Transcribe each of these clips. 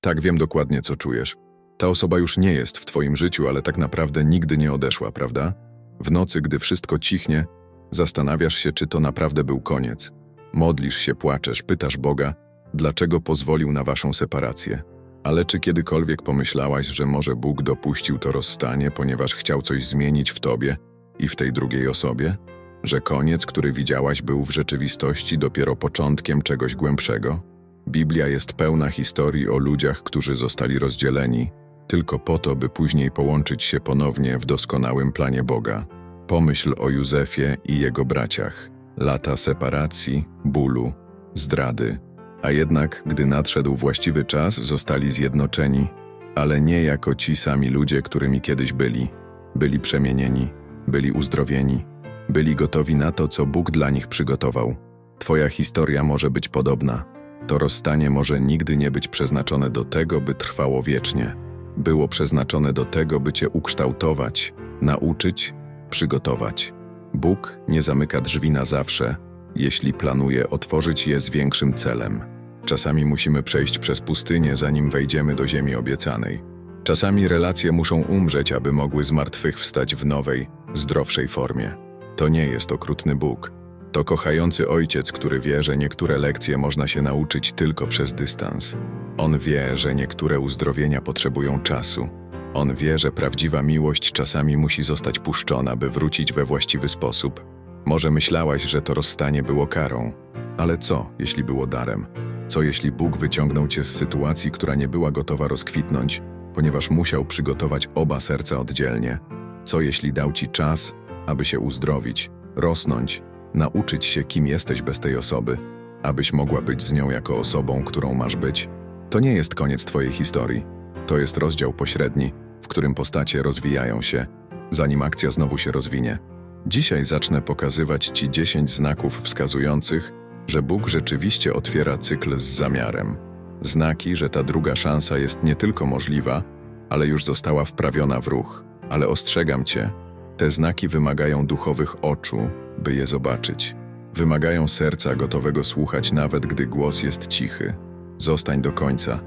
Tak, wiem dokładnie, co czujesz. Ta osoba już nie jest w twoim życiu, ale tak naprawdę nigdy nie odeszła, prawda? W nocy, gdy wszystko cichnie, zastanawiasz się, czy to naprawdę był koniec. Modlisz się, płaczesz, pytasz Boga, dlaczego pozwolił na waszą separację. Ale czy kiedykolwiek pomyślałaś, że może Bóg dopuścił to rozstanie, ponieważ chciał coś zmienić w tobie i w tej drugiej osobie? Że koniec, który widziałaś, był w rzeczywistości dopiero początkiem czegoś głębszego? Biblia jest pełna historii o ludziach, którzy zostali rozdzieleni, tylko po to, by później połączyć się ponownie w doskonałym planie Boga. Pomyśl o Józefie i jego braciach. Lata separacji, bólu, zdrady. A jednak, gdy nadszedł właściwy czas, zostali zjednoczeni, ale nie jako ci sami ludzie, którymi kiedyś byli. Byli przemienieni, byli uzdrowieni, byli gotowi na to, co Bóg dla nich przygotował. Twoja historia może być podobna. To rozstanie może nigdy nie być przeznaczone do tego, by trwało wiecznie. Było przeznaczone do tego, by cię ukształtować, nauczyć, przygotować. Bóg nie zamyka drzwi na zawsze, jeśli planuje otworzyć je z większym celem. Czasami musimy przejść przez pustynię, zanim wejdziemy do ziemi obiecanej. Czasami relacje muszą umrzeć, aby mogły zmartwychwstać w nowej, zdrowszej formie. To nie jest okrutny Bóg. To kochający ojciec, który wie, że niektóre lekcje można się nauczyć tylko przez dystans. On wie, że niektóre uzdrowienia potrzebują czasu. On wie, że prawdziwa miłość czasami musi zostać puszczona, by wrócić we właściwy sposób. Może myślałaś, że to rozstanie było karą, ale co, jeśli było darem? Co jeśli Bóg wyciągnął cię z sytuacji, która nie była gotowa rozkwitnąć, ponieważ musiał przygotować oba serca oddzielnie? Co jeśli dał ci czas, aby się uzdrowić, rosnąć, nauczyć się, kim jesteś bez tej osoby, abyś mogła być z nią jako osobą, którą masz być? To nie jest koniec twojej historii. To jest rozdział pośredni, w którym postacie rozwijają się, zanim akcja znowu się rozwinie. Dzisiaj zacznę pokazywać Ci 10 znaków wskazujących, że Bóg rzeczywiście otwiera cykl z zamiarem. Znaki, że ta druga szansa jest nie tylko możliwa, ale już została wprawiona w ruch. Ale ostrzegam Cię, te znaki wymagają duchowych oczu, by je zobaczyć. Wymagają serca gotowego słuchać, nawet gdy głos jest cichy. Zostań do końca,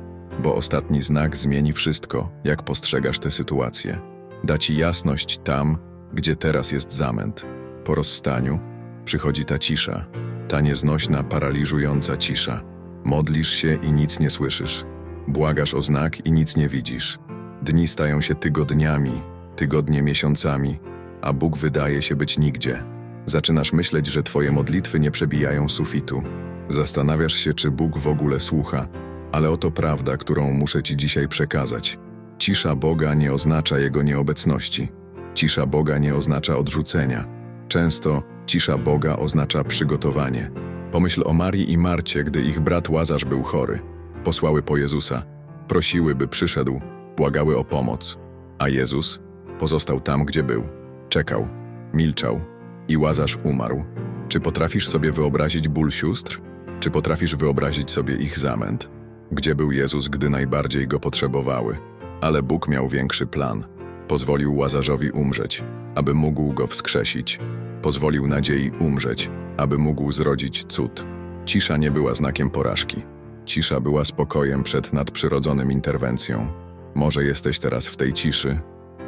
bo ostatni znak zmieni wszystko, jak postrzegasz tę sytuację. Da Ci jasność tam, gdzie teraz jest zamęt. Po rozstaniu przychodzi ta cisza, ta nieznośna, paraliżująca cisza. Modlisz się i nic nie słyszysz. Błagasz o znak i nic nie widzisz. Dni stają się tygodniami, tygodnie miesiącami, a Bóg wydaje się być nigdzie. Zaczynasz myśleć, że twoje modlitwy nie przebijają sufitu. Zastanawiasz się, czy Bóg w ogóle słucha, ale oto prawda, którą muszę ci dzisiaj przekazać. Cisza Boga nie oznacza Jego nieobecności. Cisza Boga nie oznacza odrzucenia. Często cisza Boga oznacza przygotowanie. Pomyśl o Marii i Marcie, gdy ich brat Łazarz był chory. Posłały po Jezusa, prosiły, by przyszedł, błagały o pomoc. A Jezus pozostał tam, gdzie był. Czekał, milczał i Łazarz umarł. Czy potrafisz sobie wyobrazić ból sióstr? Czy potrafisz wyobrazić sobie ich zamęt? Gdzie był Jezus, gdy najbardziej go potrzebowały? Ale Bóg miał większy plan. Pozwolił Łazarzowi umrzeć, aby mógł go wskrzesić. Pozwolił nadziei umrzeć, aby mógł zrodzić cud. Cisza nie była znakiem porażki. Cisza była spokojem przed nadprzyrodzonym interwencją. Może jesteś teraz w tej ciszy,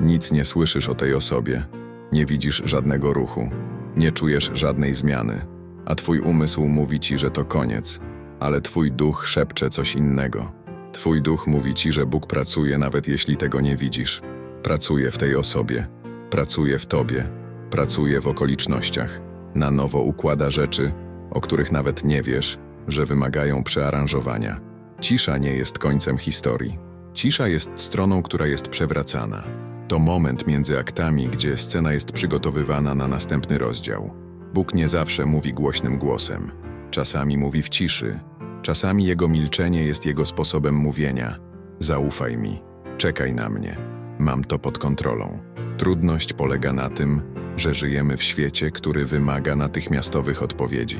nic nie słyszysz o tej osobie, nie widzisz żadnego ruchu, nie czujesz żadnej zmiany, a twój umysł mówi ci, że to koniec, ale twój duch szepcze coś innego. Twój duch mówi ci, że Bóg pracuje, nawet jeśli tego nie widzisz. Pracuje w tej osobie, pracuje w tobie, pracuje w okolicznościach. Na nowo układa rzeczy, o których nawet nie wiesz, że wymagają przearanżowania. Cisza nie jest końcem historii. Cisza jest stroną, która jest przewracana. To moment między aktami, gdzie scena jest przygotowywana na następny rozdział. Bóg nie zawsze mówi głośnym głosem. Czasami mówi w ciszy. Czasami jego milczenie jest jego sposobem mówienia. Zaufaj mi, czekaj na mnie. Mam to pod kontrolą. Trudność polega na tym, że żyjemy w świecie, który wymaga natychmiastowych odpowiedzi.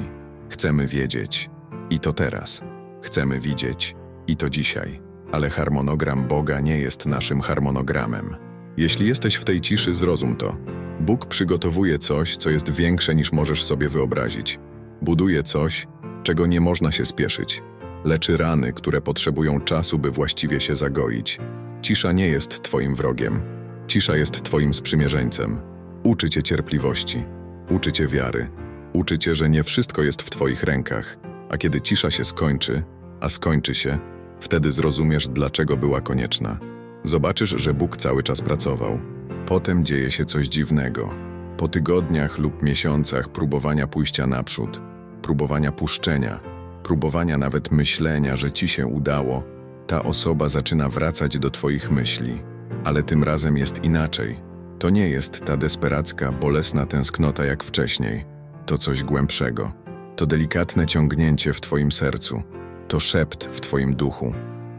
Chcemy wiedzieć. I to teraz. Chcemy widzieć. I to dzisiaj. Ale harmonogram Boga nie jest naszym harmonogramem. Jeśli jesteś w tej ciszy, zrozum to. Bóg przygotowuje coś, co jest większe niż możesz sobie wyobrazić. Buduje coś, czego nie można się spieszyć. leczy rany, które potrzebują czasu, by właściwie się zagoić. Cisza nie jest Twoim wrogiem. Cisza jest Twoim sprzymierzeńcem. Uczy Cię cierpliwości, uczy Cię wiary, uczy Cię, że nie wszystko jest w Twoich rękach, a kiedy cisza się skończy, a skończy się, wtedy zrozumiesz, dlaczego była konieczna. Zobaczysz, że Bóg cały czas pracował. Potem dzieje się coś dziwnego. Po tygodniach lub miesiącach próbowania pójścia naprzód, próbowania puszczenia, próbowania nawet myślenia, że ci się udało, ta osoba zaczyna wracać do Twoich myśli. Ale tym razem jest inaczej. To nie jest ta desperacka, bolesna tęsknota jak wcześniej. To coś głębszego. To delikatne ciągnięcie w Twoim sercu. To szept w Twoim duchu.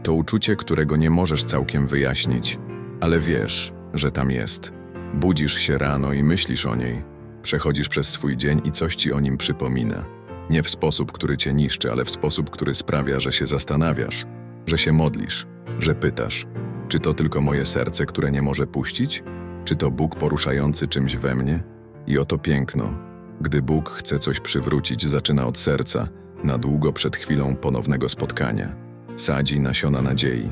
To uczucie, którego nie możesz całkiem wyjaśnić, ale wiesz, że tam jest. Budzisz się rano i myślisz o niej. Przechodzisz przez swój dzień i coś ci o nim przypomina. Nie w sposób, który cię niszczy, ale w sposób, który sprawia, że się zastanawiasz, że się modlisz, że pytasz, czy to tylko moje serce, które nie może puścić? Czy to Bóg poruszający czymś we mnie? I oto piękno. Gdy Bóg chce coś przywrócić, zaczyna od serca, na długo przed chwilą ponownego spotkania. Sadzi nasiona nadziei,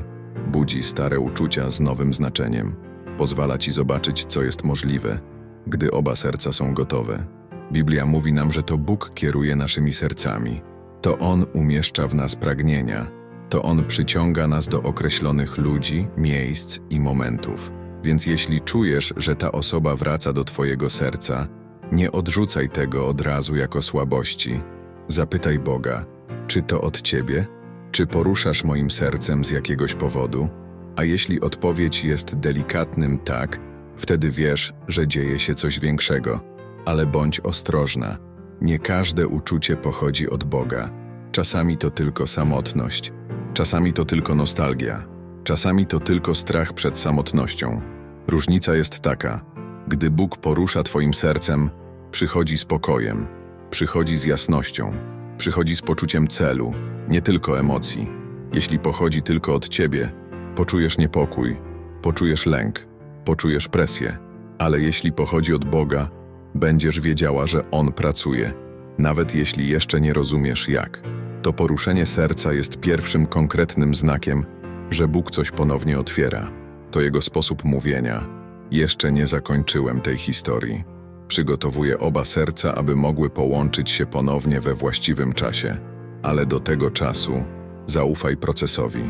budzi stare uczucia z nowym znaczeniem, pozwala ci zobaczyć, co jest możliwe, gdy oba serca są gotowe. Biblia mówi nam, że to Bóg kieruje naszymi sercami. To On umieszcza w nas pragnienia, to On przyciąga nas do określonych ludzi, miejsc i momentów. Więc jeśli czujesz, że ta osoba wraca do Twojego serca, nie odrzucaj tego od razu jako słabości. Zapytaj Boga, czy to od Ciebie? Czy poruszasz moim sercem z jakiegoś powodu? A jeśli odpowiedź jest delikatnym tak, wtedy wiesz, że dzieje się coś większego. Ale bądź ostrożna. Nie każde uczucie pochodzi od Boga. Czasami to tylko samotność, czasami to tylko nostalgia, czasami to tylko strach przed samotnością. Różnica jest taka: gdy Bóg porusza Twoim sercem, przychodzi spokojem, przychodzi z jasnością, przychodzi z poczuciem celu, nie tylko emocji. Jeśli pochodzi tylko od Ciebie, poczujesz niepokój, poczujesz lęk, poczujesz presję, ale jeśli pochodzi od Boga, będziesz wiedziała, że On pracuje, nawet jeśli jeszcze nie rozumiesz jak. To poruszenie serca jest pierwszym konkretnym znakiem, że Bóg coś ponownie otwiera. To Jego sposób mówienia. Jeszcze nie zakończyłem tej historii. Przygotowuję oba serca, aby mogły połączyć się ponownie we właściwym czasie, ale do tego czasu zaufaj procesowi,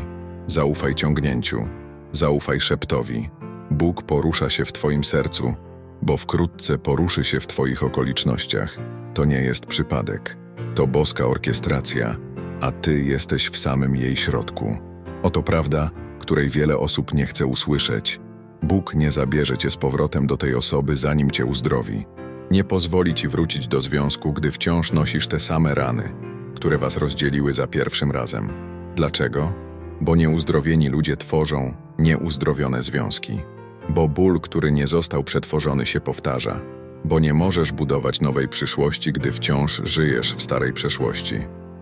zaufaj ciągnięciu, zaufaj szeptowi. Bóg porusza się w Twoim sercu, bo wkrótce poruszy się w Twoich okolicznościach. To nie jest przypadek, to boska orkiestracja, a Ty jesteś w samym jej środku. Oto prawda, której wiele osób nie chce usłyszeć. Bóg nie zabierze Cię z powrotem do tej osoby, zanim Cię uzdrowi. Nie pozwoli Ci wrócić do związku, gdy wciąż nosisz te same rany, które Was rozdzieliły za pierwszym razem. Dlaczego? Bo nieuzdrowieni ludzie tworzą nieuzdrowione związki. Bo ból, który nie został przetworzony, się powtarza. Bo nie możesz budować nowej przyszłości, gdy wciąż żyjesz w starej przeszłości.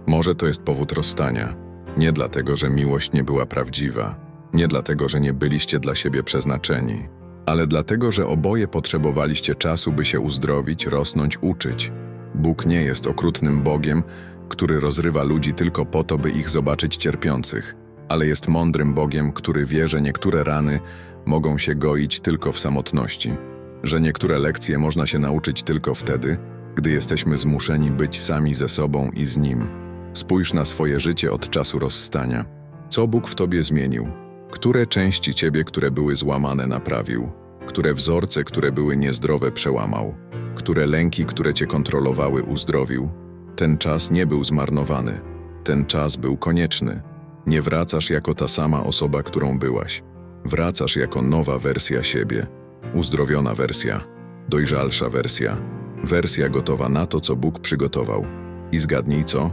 Może to jest powód rozstania. Nie dlatego, że miłość nie była prawdziwa, nie dlatego, że nie byliście dla siebie przeznaczeni, ale dlatego, że oboje potrzebowaliście czasu, by się uzdrowić, rosnąć, uczyć. Bóg nie jest okrutnym Bogiem, który rozrywa ludzi tylko po to, by ich zobaczyć cierpiących, ale jest mądrym Bogiem, który wie, że niektóre rany mogą się goić tylko w samotności, że niektóre lekcje można się nauczyć tylko wtedy, gdy jesteśmy zmuszeni być sami ze sobą i z Nim. Spójrz na swoje życie od czasu rozstania. Co Bóg w tobie zmienił? Które części ciebie, które były złamane, naprawił? Które wzorce, które były niezdrowe, przełamał? Które lęki, które cię kontrolowały, uzdrowił? Ten czas nie był zmarnowany. Ten czas był konieczny. Nie wracasz jako ta sama osoba, którą byłaś. Wracasz jako nowa wersja siebie. Uzdrowiona wersja. Dojrzalsza wersja. Wersja gotowa na to, co Bóg przygotował. I zgadnij co?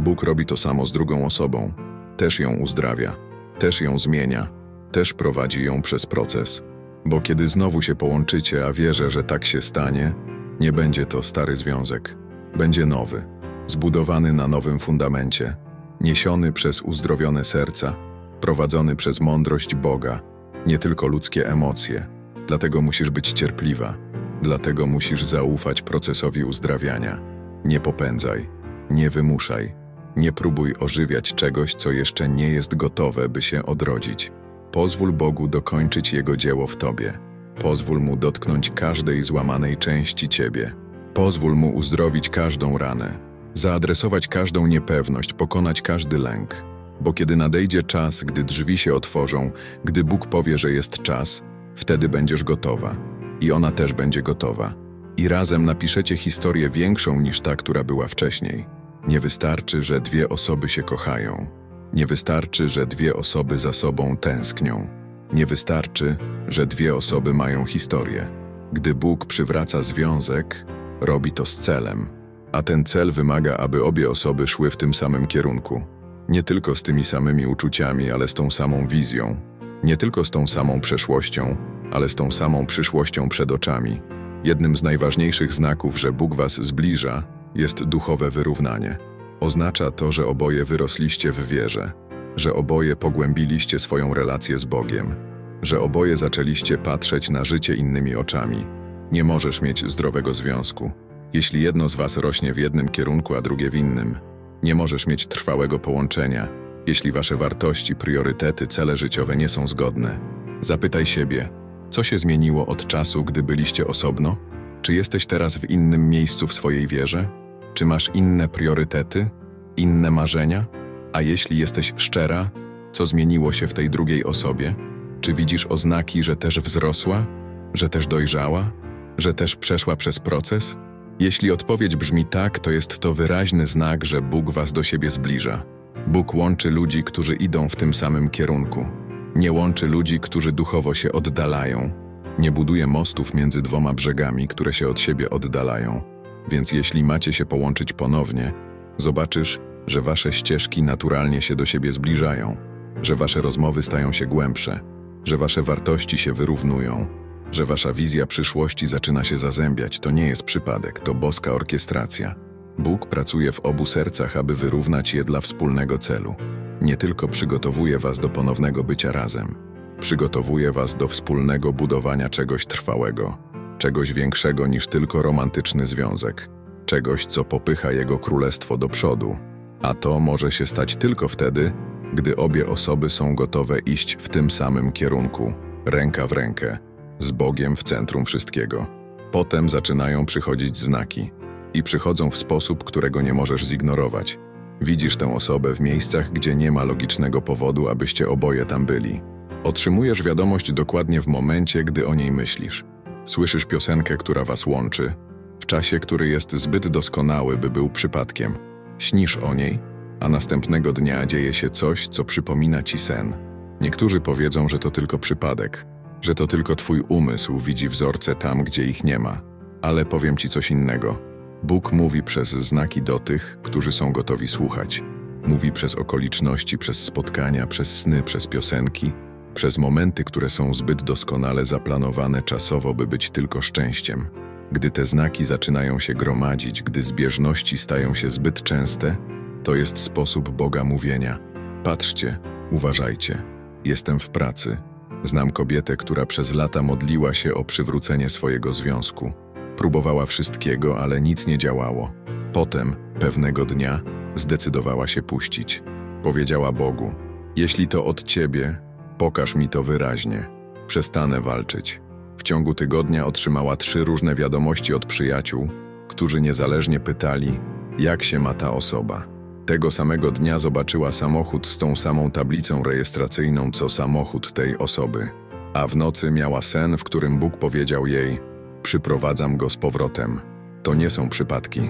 Bóg robi to samo z drugą osobą. Też ją uzdrawia, też ją zmienia, też prowadzi ją przez proces. Bo kiedy znowu się połączycie, a wierzę, że tak się stanie, nie będzie to stary związek. Będzie nowy, zbudowany na nowym fundamencie, niesiony przez uzdrowione serca, prowadzony przez mądrość Boga, nie tylko ludzkie emocje. Dlatego musisz być cierpliwa, dlatego musisz zaufać procesowi uzdrawiania. Nie popędzaj, nie wymuszaj, Nie próbuj ożywiać czegoś, co jeszcze nie jest gotowe, by się odrodzić. Pozwól Bogu dokończyć Jego dzieło w Tobie. Pozwól Mu dotknąć każdej złamanej części Ciebie. Pozwól Mu uzdrowić każdą ranę, zaadresować każdą niepewność, pokonać każdy lęk. Bo kiedy nadejdzie czas, gdy drzwi się otworzą, gdy Bóg powie, że jest czas, wtedy będziesz gotowa. I ona też będzie gotowa. I razem napiszecie historię większą niż ta, która była wcześniej. Nie wystarczy, że dwie osoby się kochają. Nie wystarczy, że dwie osoby za sobą tęsknią. Nie wystarczy, że dwie osoby mają historię. Gdy Bóg przywraca związek, robi to z celem. A ten cel wymaga, aby obie osoby szły w tym samym kierunku. Nie tylko z tymi samymi uczuciami, ale z tą samą wizją. Nie tylko z tą samą przeszłością, ale z tą samą przyszłością przed oczami. Jednym z najważniejszych znaków, że Bóg was zbliża, jest duchowe wyrównanie. Oznacza to, że oboje wyrosliście w wierze, że oboje pogłębiliście swoją relację z Bogiem, że oboje zaczęliście patrzeć na życie innymi oczami. Nie możesz mieć zdrowego związku, jeśli jedno z was rośnie w jednym kierunku, a drugie w innym. Nie możesz mieć trwałego połączenia, jeśli wasze wartości, priorytety, cele życiowe nie są zgodne. Zapytaj siebie, co się zmieniło od czasu, gdy byliście osobno? Czy jesteś teraz w innym miejscu w swojej wierze? Czy masz inne priorytety, inne marzenia? A jeśli jesteś szczera, co zmieniło się w tej drugiej osobie? Czy widzisz oznaki, że też wzrosła, że też dojrzała, że też przeszła przez proces? Jeśli odpowiedź brzmi tak, to jest to wyraźny znak, że Bóg was do siebie zbliża. Bóg łączy ludzi, którzy idą w tym samym kierunku. Nie łączy ludzi, którzy duchowo się oddalają. Nie buduje mostów między dwoma brzegami, które się od siebie oddalają. Więc jeśli macie się połączyć ponownie, zobaczysz, że wasze ścieżki naturalnie się do siebie zbliżają, że wasze rozmowy stają się głębsze, że wasze wartości się wyrównują, że wasza wizja przyszłości zaczyna się zazębiać. To nie jest przypadek, to boska orkiestracja. Bóg pracuje w obu sercach, aby wyrównać je dla wspólnego celu. Nie tylko przygotowuje was do ponownego bycia razem, przygotowuje was do wspólnego budowania czegoś trwałego, czegoś większego niż tylko romantyczny związek, czegoś, co popycha jego królestwo do przodu. A to może się stać tylko wtedy, gdy obie osoby są gotowe iść w tym samym kierunku, ręka w rękę, z Bogiem w centrum wszystkiego. Potem zaczynają przychodzić znaki i przychodzą w sposób, którego nie możesz zignorować. Widzisz tę osobę w miejscach, gdzie nie ma logicznego powodu, abyście oboje tam byli. Otrzymujesz wiadomość dokładnie w momencie, gdy o niej myślisz. Słyszysz piosenkę, która was łączy, w czasie, który jest zbyt doskonały, by był przypadkiem. Śnisz o niej, a następnego dnia dzieje się coś, co przypomina ci sen. Niektórzy powiedzą, że to tylko przypadek, że to tylko twój umysł widzi wzorce tam, gdzie ich nie ma. Ale powiem ci coś innego. Bóg mówi przez znaki do tych, którzy są gotowi słuchać. Mówi przez okoliczności, przez spotkania, przez sny, przez piosenki, przez momenty, które są zbyt doskonale zaplanowane czasowo, by być tylko szczęściem. Gdy te znaki zaczynają się gromadzić, gdy zbieżności stają się zbyt częste, to jest sposób Boga mówienia. Patrzcie, uważajcie. Jestem w pracy. Znam kobietę, która przez lata modliła się o przywrócenie swojego związku. Próbowała wszystkiego, ale nic nie działało. Potem, pewnego dnia, zdecydowała się puścić. Powiedziała Bogu: Jeśli to od ciebie, pokaż mi to wyraźnie. Przestanę walczyć. W ciągu tygodnia otrzymała trzy różne wiadomości od przyjaciół, którzy niezależnie pytali, jak się ma ta osoba. Tego samego dnia zobaczyła samochód z tą samą tablicą rejestracyjną, co samochód tej osoby. A w nocy miała sen, w którym Bóg powiedział jej: Przyprowadzam go z powrotem. To nie są przypadki,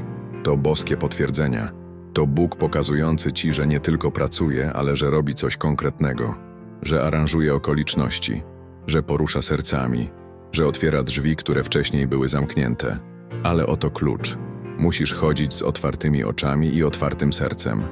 to boskie potwierdzenia. To Bóg pokazujący ci, że nie tylko pracuje, ale że robi coś konkretnego, że aranżuje okoliczności, że porusza sercami, że otwiera drzwi, które wcześniej były zamknięte. Ale oto klucz. Musisz chodzić z otwartymi oczami i otwartym sercem.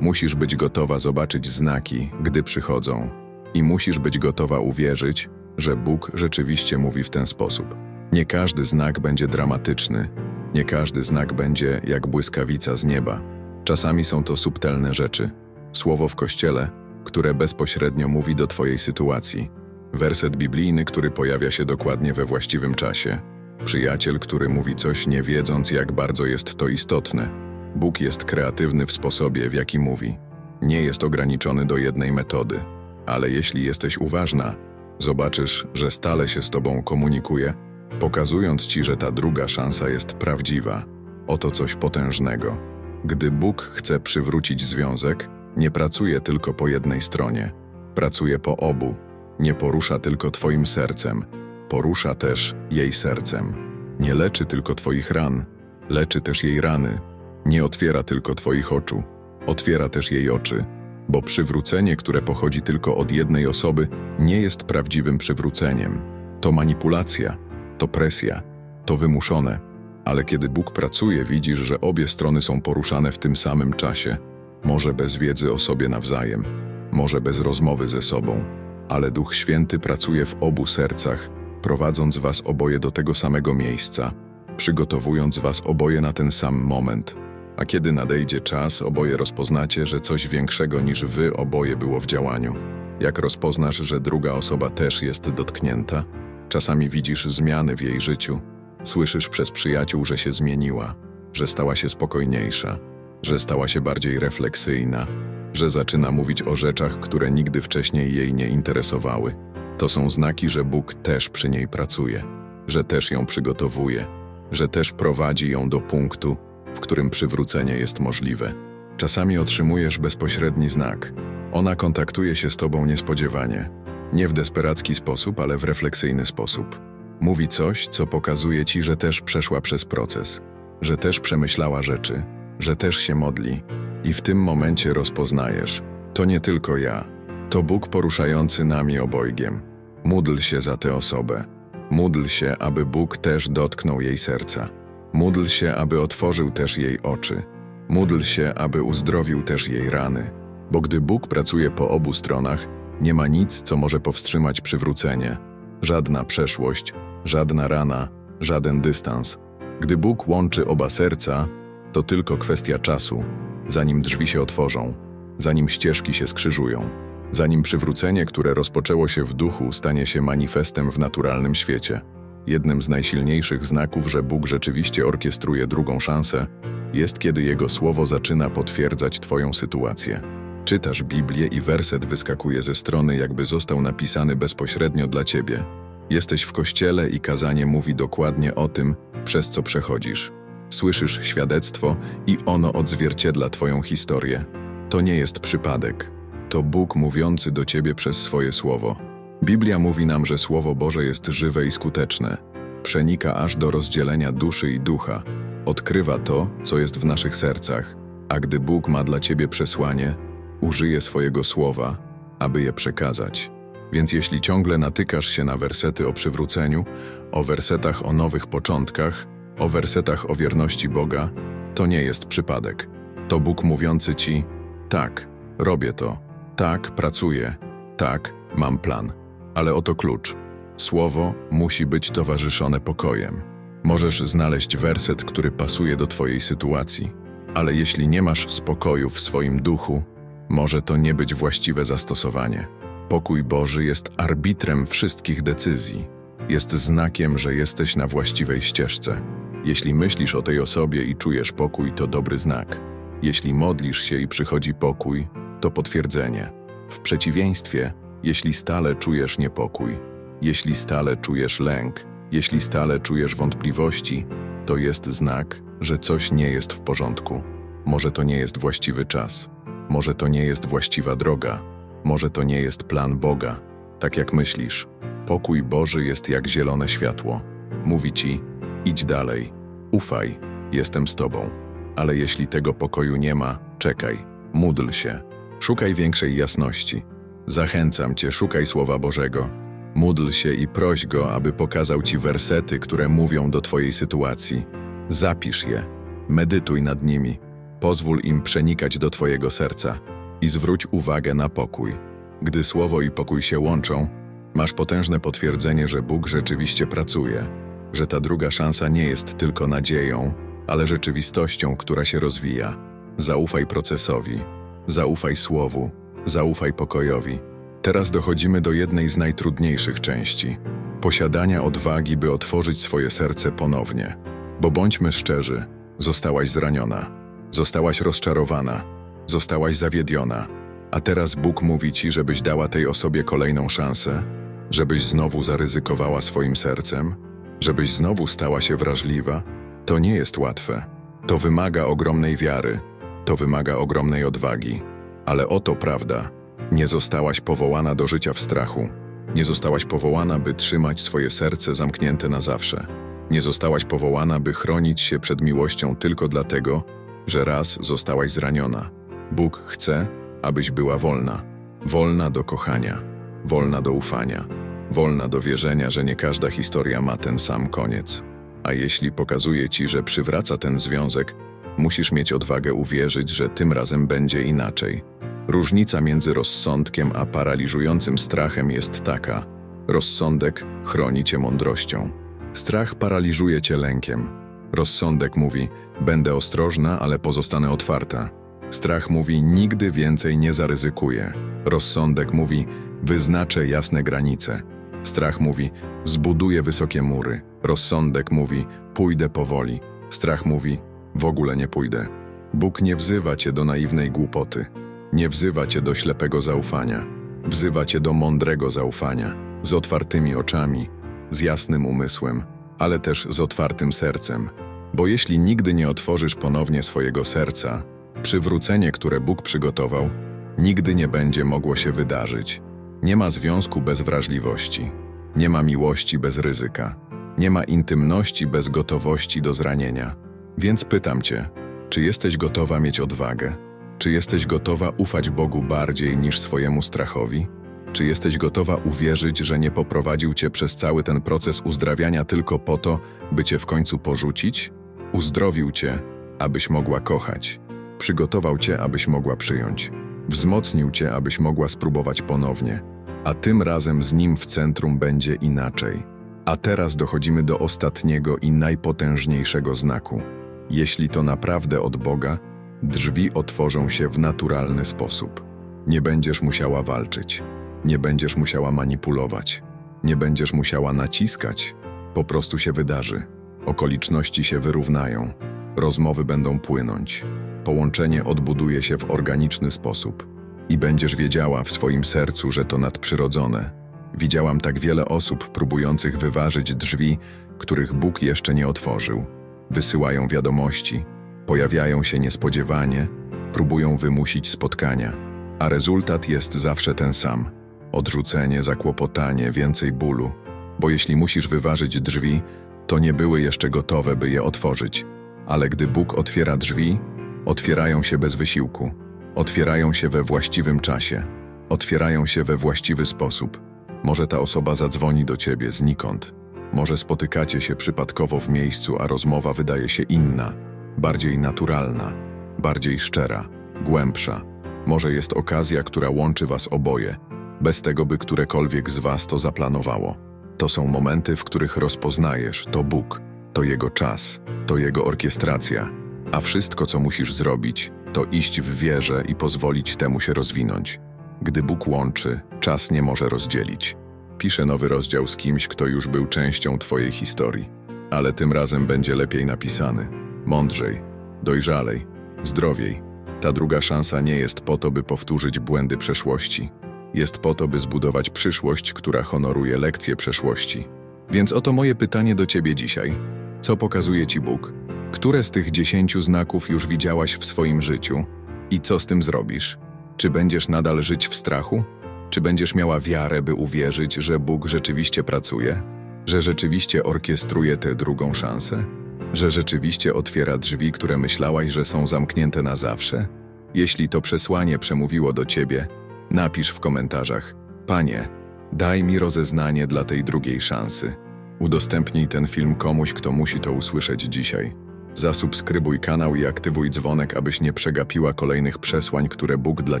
Musisz być gotowa zobaczyć znaki, gdy przychodzą. I musisz być gotowa uwierzyć, że Bóg rzeczywiście mówi w ten sposób. Nie każdy znak będzie dramatyczny, nie każdy znak będzie jak błyskawica z nieba. Czasami są to subtelne rzeczy. Słowo w kościele, które bezpośrednio mówi do Twojej sytuacji. Werset biblijny, który pojawia się dokładnie we właściwym czasie. Przyjaciel, który mówi coś nie wiedząc, jak bardzo jest to istotne. Bóg jest kreatywny w sposobie, w jaki mówi. Nie jest ograniczony do jednej metody, ale jeśli jesteś uważna, zobaczysz, że stale się z tobą komunikuje, pokazując ci, że ta druga szansa jest prawdziwa. Oto coś potężnego. Gdy Bóg chce przywrócić związek, nie pracuje tylko po jednej stronie, pracuje po obu. Nie porusza tylko twoim sercem, porusza też jej sercem. Nie leczy tylko twoich ran, leczy też jej rany. Nie otwiera tylko twoich oczu, otwiera też jej oczy. Bo przywrócenie, które pochodzi tylko od jednej osoby, nie jest prawdziwym przywróceniem. To manipulacja, to presja, to wymuszone. Ale kiedy Bóg pracuje, widzisz, że obie strony są poruszane w tym samym czasie. Może bez wiedzy o sobie nawzajem, może bez rozmowy ze sobą, ale Duch Święty pracuje w obu sercach, prowadząc was oboje do tego samego miejsca, przygotowując was oboje na ten sam moment. A kiedy nadejdzie czas, oboje rozpoznacie, że coś większego niż wy oboje było w działaniu. Jak rozpoznasz, że druga osoba też jest dotknięta? Czasami widzisz zmiany w jej życiu. Słyszysz przez przyjaciół, że się zmieniła, że stała się spokojniejsza, że stała się bardziej refleksyjna, że zaczyna mówić o rzeczach, które nigdy wcześniej jej nie interesowały. To są znaki, że Bóg też przy niej pracuje, że też ją przygotowuje, że też prowadzi ją do punktu, w którym przywrócenie jest możliwe. Czasami otrzymujesz bezpośredni znak. Ona kontaktuje się z tobą niespodziewanie. Nie w desperacki sposób, ale w refleksyjny sposób. Mówi coś, co pokazuje ci, że też przeszła przez proces, że też przemyślała rzeczy, że też się modli. I w tym momencie rozpoznajesz: to nie tylko ja, to Bóg poruszający nami obojgiem. Módl się za tę osobę. Módl się, aby Bóg też dotknął jej serca. Módl się, aby otworzył też jej oczy. Módl się, aby uzdrowił też jej rany. Bo gdy Bóg pracuje po obu stronach, nie ma nic, co może powstrzymać przywrócenie. Żadna przeszłość, żadna rana, żaden dystans. Gdy Bóg łączy oba serca, to tylko kwestia czasu, zanim drzwi się otworzą, zanim ścieżki się skrzyżują, zanim przywrócenie, które rozpoczęło się w duchu, stanie się manifestem w naturalnym świecie. Jednym z najsilniejszych znaków, że Bóg rzeczywiście orkiestruje drugą szansę, jest kiedy Jego słowo zaczyna potwierdzać Twoją sytuację. Czytasz Biblię i werset wyskakuje ze strony, jakby został napisany bezpośrednio dla Ciebie. Jesteś w kościele i kazanie mówi dokładnie o tym, przez co przechodzisz. Słyszysz świadectwo i ono odzwierciedla Twoją historię. To nie jest przypadek. To Bóg mówiący do Ciebie przez swoje słowo. Biblia mówi nam, że Słowo Boże jest żywe i skuteczne. Przenika aż do rozdzielenia duszy i ducha. Odkrywa to, co jest w naszych sercach. A gdy Bóg ma dla Ciebie przesłanie, użyje swojego słowa, aby je przekazać. Więc jeśli ciągle natykasz się na wersety o przywróceniu, o wersetach o nowych początkach, o wersetach o wierności Boga, to nie jest przypadek. To Bóg mówiący ci: tak, robię to, tak, pracuję, tak, mam plan. Ale oto klucz. Słowo musi być towarzyszone pokojem. Możesz znaleźć werset, który pasuje do Twojej sytuacji, ale jeśli nie masz spokoju w swoim duchu, może to nie być właściwe zastosowanie. Pokój Boży jest arbitrem wszystkich decyzji. Jest znakiem, że jesteś na właściwej ścieżce. Jeśli myślisz o tej osobie i czujesz pokój, to dobry znak. Jeśli modlisz się i przychodzi pokój, to potwierdzenie. W przeciwieństwie, jeśli stale czujesz niepokój, jeśli stale czujesz lęk, jeśli stale czujesz wątpliwości, to jest znak, że coś nie jest w porządku. Może to nie jest właściwy czas, może to nie jest właściwa droga, może to nie jest plan Boga. Tak jak myślisz, pokój Boży jest jak zielone światło. Mówi ci: idź dalej, ufaj, jestem z tobą. Ale jeśli tego pokoju nie ma, czekaj, módl się, szukaj większej jasności. Zachęcam cię, szukaj Słowa Bożego. Módl się i proś Go, aby pokazał ci wersety, które mówią do twojej sytuacji. Zapisz je, medytuj nad nimi, pozwól im przenikać do twojego serca i zwróć uwagę na pokój. Gdy słowo i pokój się łączą, masz potężne potwierdzenie, że Bóg rzeczywiście pracuje, że ta druga szansa nie jest tylko nadzieją, ale rzeczywistością, która się rozwija. Zaufaj procesowi, zaufaj słowu, zaufaj pokojowi. Teraz dochodzimy do jednej z najtrudniejszych części posiadania odwagi, by otworzyć swoje serce ponownie. Bo bądźmy szczerzy, zostałaś zraniona. Zostałaś rozczarowana, zostałaś zawiedziona, a teraz Bóg mówi ci, żebyś dała tej osobie kolejną szansę, żebyś znowu zaryzykowała swoim sercem, żebyś znowu stała się wrażliwa. To nie jest łatwe. To wymaga ogromnej wiary, to wymaga ogromnej odwagi. Ale oto prawda: nie zostałaś powołana do życia w strachu. Nie zostałaś powołana, by trzymać swoje serce zamknięte na zawsze. Nie zostałaś powołana, by chronić się przed miłością tylko dlatego, że raz zostałaś zraniona. Bóg chce, abyś była wolna. Wolna do kochania, wolna do ufania, wolna do wierzenia, że nie każda historia ma ten sam koniec. A jeśli pokazuje ci, że przywraca ten związek, musisz mieć odwagę uwierzyć, że tym razem będzie inaczej. Różnica między rozsądkiem a paraliżującym strachem jest taka: rozsądek chroni cię mądrością. Strach paraliżuje cię lękiem. Rozsądek mówi: Będę ostrożna, ale pozostanę otwarta. Strach mówi: Nigdy więcej nie zaryzykuję. Rozsądek mówi: Wyznaczę jasne granice. Strach mówi: Zbuduję wysokie mury. Rozsądek mówi: Pójdę powoli. Strach mówi: W ogóle nie pójdę. Bóg nie wzywa cię do naiwnej głupoty. Nie wzywa cię do ślepego zaufania. Wzywa cię do mądrego zaufania, z otwartymi oczami, z jasnym umysłem, ale też z otwartym sercem. Bo jeśli nigdy nie otworzysz ponownie swojego serca, przywrócenie, które Bóg przygotował, nigdy nie będzie mogło się wydarzyć. Nie ma związku bez wrażliwości, nie ma miłości bez ryzyka, nie ma intymności bez gotowości do zranienia. Więc pytam Cię, czy jesteś gotowa mieć odwagę? Czy jesteś gotowa ufać Bogu bardziej niż swojemu strachowi? Czy jesteś gotowa uwierzyć, że nie poprowadził cię przez cały ten proces uzdrawiania tylko po to, by cię w końcu porzucić? Uzdrowił cię, abyś mogła kochać. Przygotował cię, abyś mogła przyjąć. Wzmocnił cię, abyś mogła spróbować ponownie. A tym razem z nim w centrum będzie inaczej. A teraz dochodzimy do ostatniego i najpotężniejszego znaku. Jeśli to naprawdę od Boga, drzwi otworzą się w naturalny sposób. Nie będziesz musiała walczyć. Nie będziesz musiała manipulować, nie będziesz musiała naciskać, po prostu się wydarzy. Okoliczności się wyrównają, rozmowy będą płynąć, połączenie odbuduje się w organiczny sposób i będziesz wiedziała w swoim sercu, że to nadprzyrodzone. Widziałam tak wiele osób próbujących wyważyć drzwi, których Bóg jeszcze nie otworzył. Wysyłają wiadomości, pojawiają się niespodziewanie, próbują wymusić spotkania, a rezultat jest zawsze ten sam – Odrzucenie, zakłopotanie, więcej bólu, bo jeśli musisz wyważyć drzwi, to nie były jeszcze gotowe, by je otworzyć. Ale gdy Bóg otwiera drzwi, otwierają się bez wysiłku, otwierają się we właściwym czasie, otwierają się we właściwy sposób. Może ta osoba zadzwoni do ciebie znikąd, może spotykacie się przypadkowo w miejscu, a rozmowa wydaje się inna, bardziej naturalna, bardziej szczera, głębsza. Może jest okazja, która łączy was oboje bez tego, by którekolwiek z was to zaplanowało. To są momenty, w których rozpoznajesz, to Bóg, to Jego czas, to Jego orkiestracja, a wszystko, co musisz zrobić, to iść w wierze i pozwolić temu się rozwinąć. Gdy Bóg łączy, czas nie może rozdzielić. Piszę nowy rozdział z kimś, kto już był częścią Twojej historii, ale tym razem będzie lepiej napisany, mądrzej, dojrzalej, zdrowiej. Ta druga szansa nie jest po to, by powtórzyć błędy przeszłości jest po to, by zbudować przyszłość, która honoruje lekcje przeszłości. Więc oto moje pytanie do Ciebie dzisiaj. Co pokazuje Ci Bóg? Które z tych dziesięciu znaków już widziałaś w swoim życiu? I co z tym zrobisz? Czy będziesz nadal żyć w strachu? Czy będziesz miała wiarę, by uwierzyć, że Bóg rzeczywiście pracuje? Że rzeczywiście orkiestruje tę drugą szansę? Że rzeczywiście otwiera drzwi, które myślałaś, że są zamknięte na zawsze? Jeśli to przesłanie przemówiło do Ciebie, Napisz w komentarzach: Panie, daj mi rozeznanie dla tej drugiej szansy. Udostępnij ten film komuś, kto musi to usłyszeć dzisiaj. Zasubskrybuj kanał i aktywuj dzwonek, abyś nie przegapiła kolejnych przesłań, które Bóg dla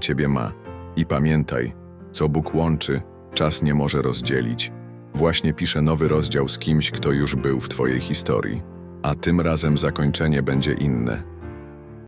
ciebie ma. I pamiętaj, co Bóg łączy, czas nie może rozdzielić. Właśnie piszę nowy rozdział z kimś, kto już był w twojej historii. A tym razem zakończenie będzie inne.